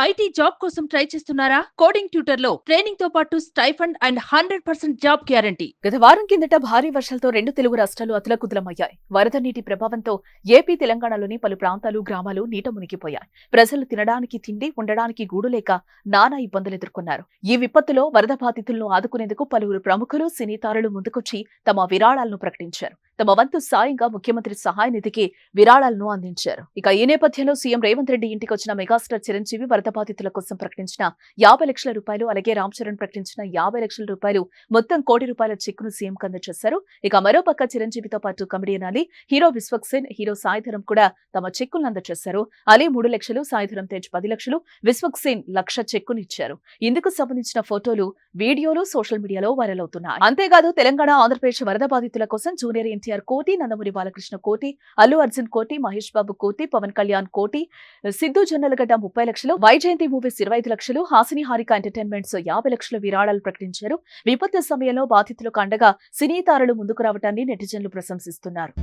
IT job కోసం try చేస్తున్నారా? Coding ట్యూటర్లో ట్రైనింగ్తో పాటు stipend and hundred percent job guarantee. గత వారం కిందట భారీ వర్షాలతో రెండు తెలుగు రాష్ట్రాలు అతలకుతలమయ్యాయి వరద నీటి ప్రభావంతో ఏపీ తెలంగాణలోని పలు ప్రాంతాలు గ్రామాలు నీట మునిగిపోయాయి. ప్రజలు తినడానికి తిండి ఉండడానికి గూడు లేక నానా ఇబ్బందులు ఎదుర్కొన్నారు. ఈ విపత్తులో వరద బాధితులను ఆదుకునేందుకు పలువురు ప్రముఖులు సినీతారు ముందుకొచ్చి తమ విరాళాలను ప్రకటించారు. తమ వంతు సాయంగా ముఖ్యమంత్రి సహాయ నిధికి విరాళాలను అందించారు. ఇక ఈ నేపథ్యంలో సీఎం రేవంత్ రెడ్డి ఇంటికి వచ్చిన మెగాస్టార్ చిరంజీవి వరద బాధితుల కోసం ప్రకటించిన యాభై లక్షల రూపాయలు అలాగే రామ్ చరణ్ ప్రకటించిన యాభై లక్షల రూపాయలు మొత్తం కోటి రూపాయల చెక్కును సీఎం అందజేశారు. ఇక మరోపక్క చిరంజీవితో పాటు comedian Ali hero Vishwaksen hero Saidharam కూడా తమ చెక్కులను అందజేశారు. అలీ మూడు లక్షలు సాయిధరం తేజ్ పది లక్షలు విశ్వక్సేన్ లక్ష చెక్కునిచ్చారు. ఇందుకు సంబంధించిన ఫోటోలు వీడియోలు సోషల్ మీడియాలో వైరల్ అవుతున్నాయి. అంతేకాదు తెలంగాణ ఆంధ్రప్రదేశ్ వరద బాధితుల కోసం జూనియర్ ఎన్టీఆర్ కోటి నందమూరి బాలకృష్ణ కోటి అల్లు అర్జున్ కోటి మహేష్ బాబు కోటి పవన్ కళ్యాణ్ కోటి సిద్ధు జొన్నలగడ్డ ముప్పై లక్షలు వైజయంతి మూవీస్ ఇరవై ఐదు లక్షలు హాసిని హారిక ఎంటర్టైన్మెంట్స్ యాభై లక్షల విరాళాలు ప్రకటించారు. విపత్తు సమయంలో బాధితులకు అండగా సినీ తారలు ముందుకు రావటాన్ని నెటిజన్లు ప్రశంసిస్తున్నారు.